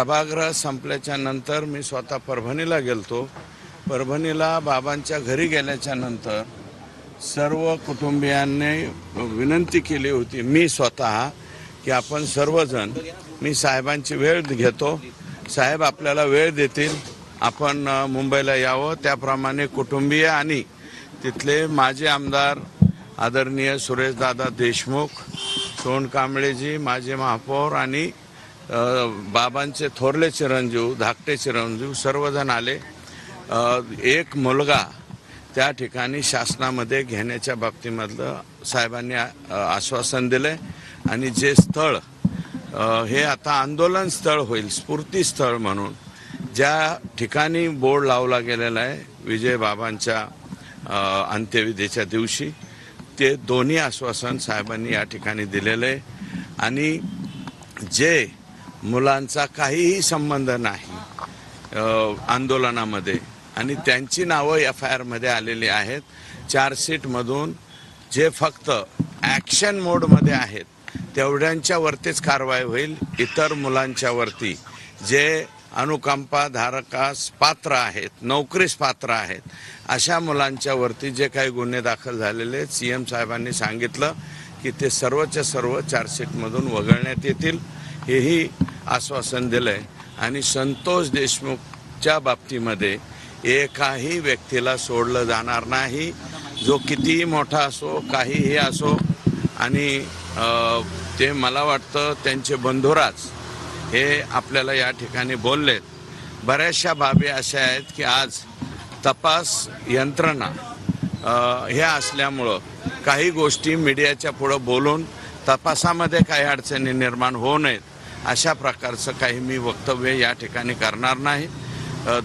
सभागृह संपल्याच्या नंतर मी स्वतः परभणीला गेलतो. परभणीला बाबांच्या घरी गेल्याच्यानंतर सर्व कुटुंबियांनी विनंती केली होती मी स्वतः की आपण सर्वजण मी साहेबांची वेळ घेतो. साहेब आपल्याला वेळ देतील. आपण मुंबईला यावं. त्याप्रमाणे कुटुंबीय आणि तिथले माजी आमदार आदरणीय सुरेशदादा देशमुख सोन कांबळेजी माजी महापौर आणि बाबांचे थोरले चिरंजीव धाकटे चिरंजीव सर्वजण आले. एक मुलगा त्या ठिकाणी शासनामध्ये घेण्याच्या बाबतीमधलं साहेबांनी आश्वासन दिलंय. आणि जे स्थळ हे आता आंदोलन स्थळ होईल स्फूर्ती स्थळ म्हणून ज्या ठिकाणी बोर्ड लावला गेलेला आहे विजय बाबांच्या अंत्यविधीच्या दिवशी ते दोन्ही आश्वासन साहेबांनी या ठिकाणी दिलेलं आहे. आणि जे मुलांचा काहीही संबंध नाही आंदोलनामध्ये. आणि त्यांची नावं एफ आय आरमध्ये आलेली आहेत. चार्जशीटमधून जे फक्त ॲक्शन मोडमध्ये आहेत तेवढ्यांच्या वरतीच कारवाई होईल. इतर मुलांच्या वरती जे अनुकंपा धारकास पात्र आहेत नोकरीस पात्र आहेत अशा मुलांच्या वरती जे काही गुन्हे दाखल झालेले आहेत सी एम साहेबांनी सांगितलं की ते सर्वच्या सर्व चार्जशीटमधून वगळण्यात येतील. हेही आश्वासन दिलंय. आणि संतोष देशमुखच्या बाबतीमध्ये एकाही व्यक्तीला सोडलं जाणार नाही. जो कितीही मोठा असो काहीही असो आणि ते मला वाटतं त्यांचे बंधुराज हे आपल्याला या ठिकाणी बोललेत. बऱ्याचशा बाबी अशा आहेत की आज तपास यंत्रणा हे असल्यामुळं काही गोष्टी मीडियाच्या पुढं बोलून तपासामध्ये काही अडचणी निर्माण होऊ नयेत. अशा प्रकारचं काही मी वक्तव्य या ठिकाणी करणार नाही.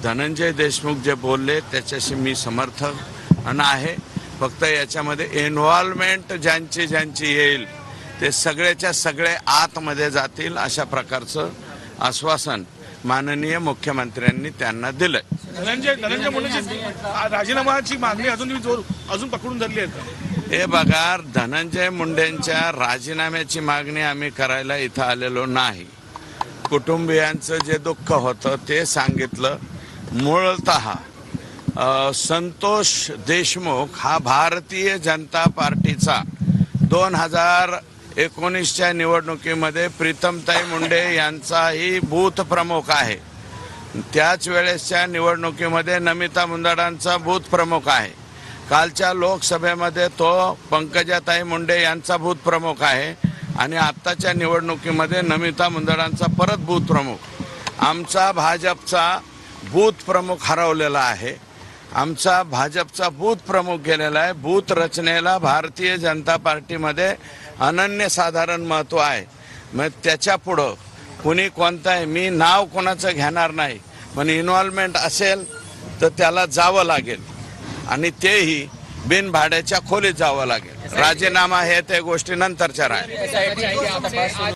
धनंजय देशमुख जे बोलले त्याच्याशी मी समर्थक आहे. फक्त याच्यामध्ये इन्व्हॉल्वमेंट ज्यांची ज्यांची येईल ते सगळ्याच्या सगळे आतमध्ये जातील अशा प्रकारचं आश्वासन माननीय मुख्यमंत्र्यांनी त्यांना दिलंय. धनंजय धनंजय मुंडेची राजीनामाची मागणी अजून जोर अजून पकडून धरली आहे हे बघा धनंजय मुंडेंच्या राजीनाम्याची मागणी आम्ही करायला इथं आलेलो नाही. कुटुंबियांचं जे दुःख होतं ते सांगितलं. मूळत संतोष देशमुख हा भारतीय जनता पार्टीचा दोन हजार एकोणीसच्या निवडणुकीमध्ये प्रीतमताई मुंडे यांचाही बूथ प्रमुख आहे. त्याच वेळेसच्या निवडणुकीमध्ये नमिता मुंदडांचा बूथ प्रमुख आहे. कालच्या लोकसभेमध्ये तो पंकजाताई मुंडे यांचा बूथ प्रमुख आहे आणि आत्ताच्या निवडणुकीमध्ये नमिता मुंदडांचा परत बूथ प्रमुख. आमचा भाजपचा बूथ प्रमुख हरवलेला आहे. आमचा भाजपचा बूथ प्रमुख गेलेला आहे. बूथ रचनेला भारतीय जनता पार्टीमध्ये अनन्यसाधारण महत्त्व आहे. मग त्याच्या पुढं कुणी कोणताही मी नाव कोणाचं घेणार नाही पण इन्व्हॉल्वमेंट असेल तर त्याला जावं लागेल. आणि तेही बिनभाड्याच्या खोलीत जावं लागेल. राजीनामा हे त्या गोष्टी नंतरच्या राहील.